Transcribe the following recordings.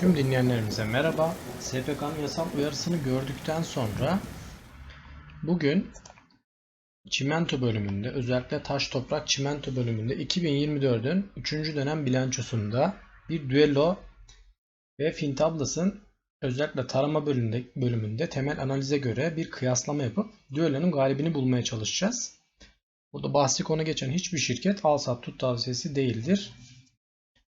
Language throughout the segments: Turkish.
Tüm dinleyenlerimize merhaba. SPK'nın yasal uyarısını gördükten sonra bugün çimento bölümünde özellikle taş toprak çimento bölümünde 2024'ün 3. dönem bilançosunda bir düello ve Fintablas'ın özellikle tarama bölümünde, bölümünde temel analize göre bir kıyaslama yapıp düellonun galibini bulmaya çalışacağız. Burada bahsi konu geçen hiçbir şirket al sat tut tavsiyesi değildir.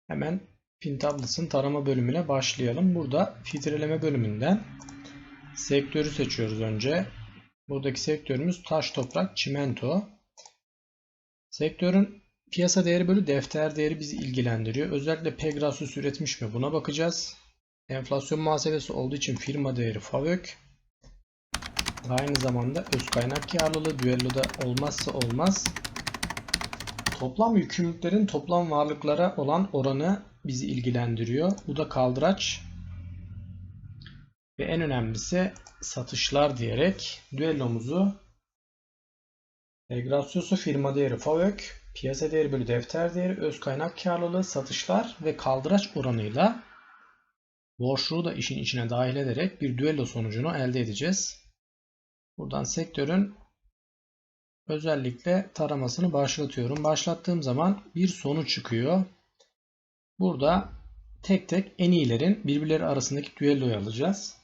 Hemen Pintablas'ın tarama bölümüne başlayalım. Burada filtreleme bölümünden sektörü seçiyoruz önce. Buradaki sektörümüz taş, toprak, çimento. Sektörün piyasa değeri bölü defter değeri bizi ilgilendiriyor. Özellikle Pegasus üretmiş mi buna bakacağız. Enflasyon muhasebesi olduğu için firma değeri FAVÖK. Aynı zamanda öz kaynak karlılığı düelloda olmazsa olmaz. Toplam yükümlülüklerin toplam varlıklara olan oranı bizi ilgilendiriyor. Bu da kaldıraç. Ve en önemlisi satışlar diyerek düellomuzu Egresyosu firma değeri FAVÖK, piyasa değeri bölü defter değeri, öz kaynak karlılığı, satışlar ve kaldıraç oranıyla borçluğu da işin içine dahil ederek bir düello sonucunu elde edeceğiz. Buradan sektörün özellikle taramasını başlatıyorum. Başlattığım zaman bir sonuç çıkıyor. Burada tek tek en iyilerin birbirleri arasındaki düelloyu alacağız.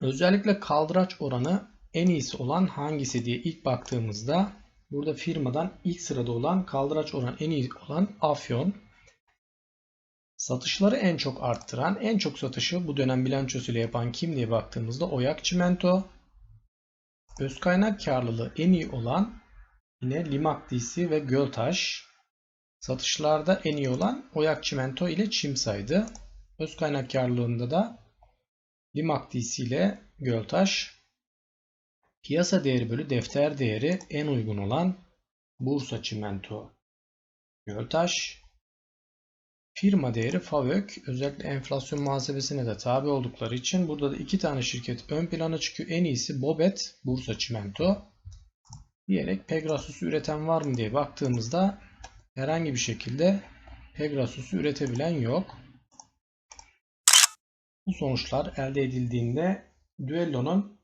Özellikle kaldıraç oranı en iyisi olan hangisi diye ilk baktığımızda burada firmadan ilk sırada olan kaldıraç oranı en iyi olan Afyon. Satışları en çok arttıran, en çok satışı bu dönem bilançosuyla yapan kim diye baktığımızda Oyak Çimento. Öz kaynak karlılığı en iyi olan yine Limak DC ve Göltaş. Satışlarda en iyi olan Oyak Çimento ile Çimsay'dı. Öz kaynak karlılığında da Limak DC ile Göltaş. Piyasa değeri bölü defter değeri en uygun olan Bursa Çimento Göltaş. Firma değeri FAVÖK özellikle enflasyon muhasebesine de tabi oldukları için burada da iki tane şirket ön plana çıkıyor. En iyisi Bobet Bursa Çimento diyerek Pegasus'u üreten var mı diye baktığımızda herhangi bir şekilde Pegasus'u üretebilen yok. Bu sonuçlar elde edildiğinde düellonun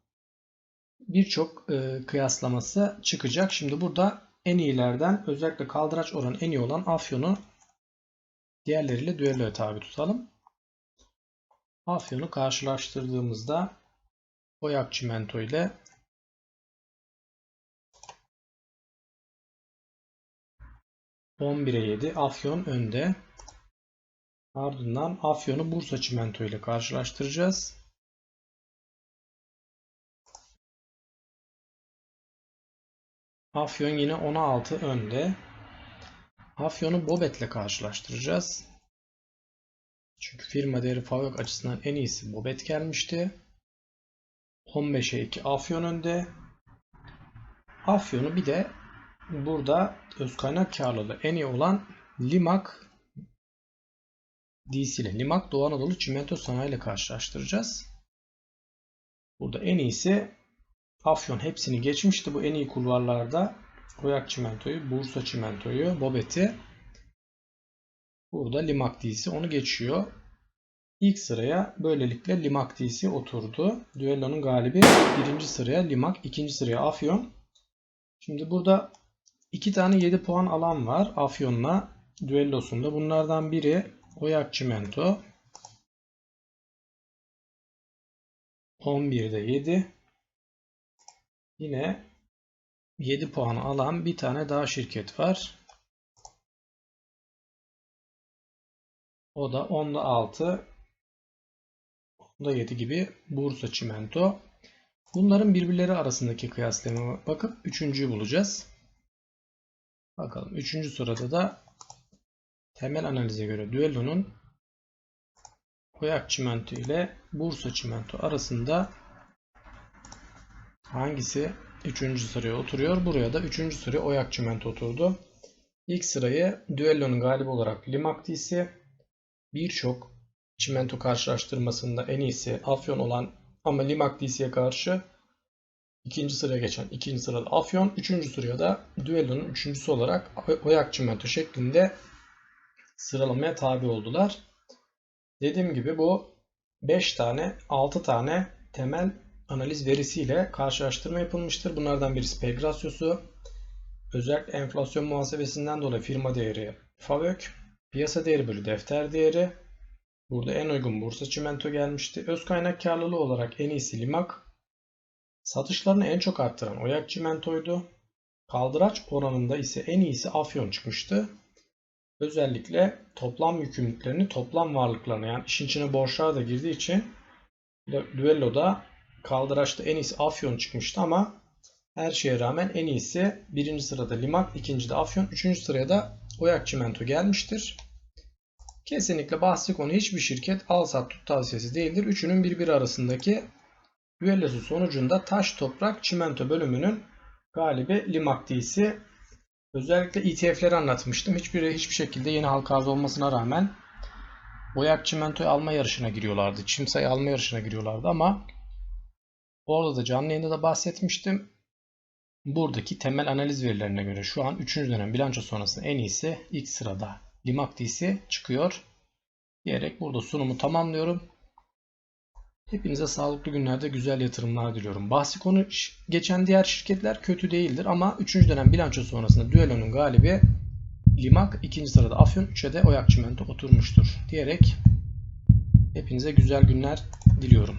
birçok e, kıyaslaması çıkacak. Şimdi burada en iyilerden özellikle kaldıraç oranı en iyi olan Afyon'u diğerleriyle düelloya tabi tutalım. Afyon'u karşılaştırdığımızda Oyak Çimento ile ...11'e 7 Afyon önde. Ardından Afyon'u Bursa Çimento ile karşılaştıracağız. Afyon yine 16 önde. Afyon'u Bobet ile karşılaştıracağız. Çünkü firma değeri Favök açısından en iyisi Bobet gelmişti. 15'e 2 Afyon önde. Afyon'u bir de burada öz kaynak karlılığı en iyi olan Limak DC ile Limak Doğu Anadolu Çimento Sanayi ile karşılaştıracağız. Burada en iyisi Afyon hepsini geçmişti. Bu en iyi kulvarlarda Koyak Çimento'yu, Bursa Çimento'yu, Bobet'i. Burada Limak DC onu geçiyor. İlk sıraya böylelikle Limak DC oturdu. Düellonun galibi birinci sıraya Limak, ikinci sıraya Afyon. Şimdi burada iki tane 7 puan alan var Afyon'la düellosunda. Bunlardan biri Oyak Çimento. 11'de 7. Yine 7 puan alan bir tane daha şirket var. O da 10'da 6, 10'da 7 gibi Bursa Çimento. Bunların birbirleri arasındaki kıyaslamaya bakıp üçüncüyü bulacağız. Bakalım üçüncü sırada da temel analize göre düellonun Koyak Çimento ile Bursa Çimento arasında hangisi 3. sıraya oturuyor? Buraya da 3. sıraya Oyak Çimento oturdu. İlk sırayı düellonun galibi olarak Limak DC, birçok çimento karşılaştırmasında en iyisi Afyon olan ama Limak DC'ye karşı ikinci sıraya geçen ikinci sırada Afyon, üçüncü sıraya da düellonun üçüncüsü olarak Oyak Çimento şeklinde sıralamaya tabi oldular. Dediğim gibi bu 5 tane 6 tane temel analiz verisiyle karşılaştırma yapılmıştır. Bunlardan birisi PEG rasyosu, özellikle enflasyon muhasebesinden dolayı firma değeri FAVÖK, piyasa değeri bölü defter değeri, burada en uygun Bursa Çimento gelmişti. Öz kaynak karlılığı olarak en iyisi Limak, satışlarını en çok arttıran Oyak Çimento'ydu. Kaldıraç oranında ise en iyisi Afyon çıkmıştı. Özellikle toplam yükümlülüklerini toplam varlıklarına yani işin içine borçlar da girdiği için düelloda kaldıraçta en iyisi Afyon çıkmıştı ama her şeye rağmen en iyisi birinci sırada Limak, ikinci de Afyon, üçüncü sıraya da Oyak Çimento gelmiştir. Kesinlikle bahsi konu hiçbir şirket al sat tut tavsiyesi değildir. Üçünün birbiri arasındaki düellosu sonucunda taş toprak çimento bölümünün galibi Limak diyisi. Özellikle ETF'leri anlatmıştım. Hiçbiri hiçbir şekilde yeni halka arz olmasına rağmen Oyak Çimento'yu alma yarışına giriyorlardı. Çimsa'yı alma yarışına giriyorlardı ama orada da canlı yayında da bahsetmiştim. Buradaki temel analiz verilerine göre şu an 3. dönem bilanço sonrasında en iyisi ilk sırada Limak diyisi çıkıyor. Diyerek burada sunumu tamamlıyorum. Hepinize sağlıklı günlerde güzel yatırımlar diliyorum. Bahsi konu geçen diğer şirketler kötü değildir ama 3. dönem bilanço sonrasında düellonun galibi Limak, 2. sırada Afyon, 3'e de Oyak Çimento oturmuştur diyerek hepinize güzel günler diliyorum.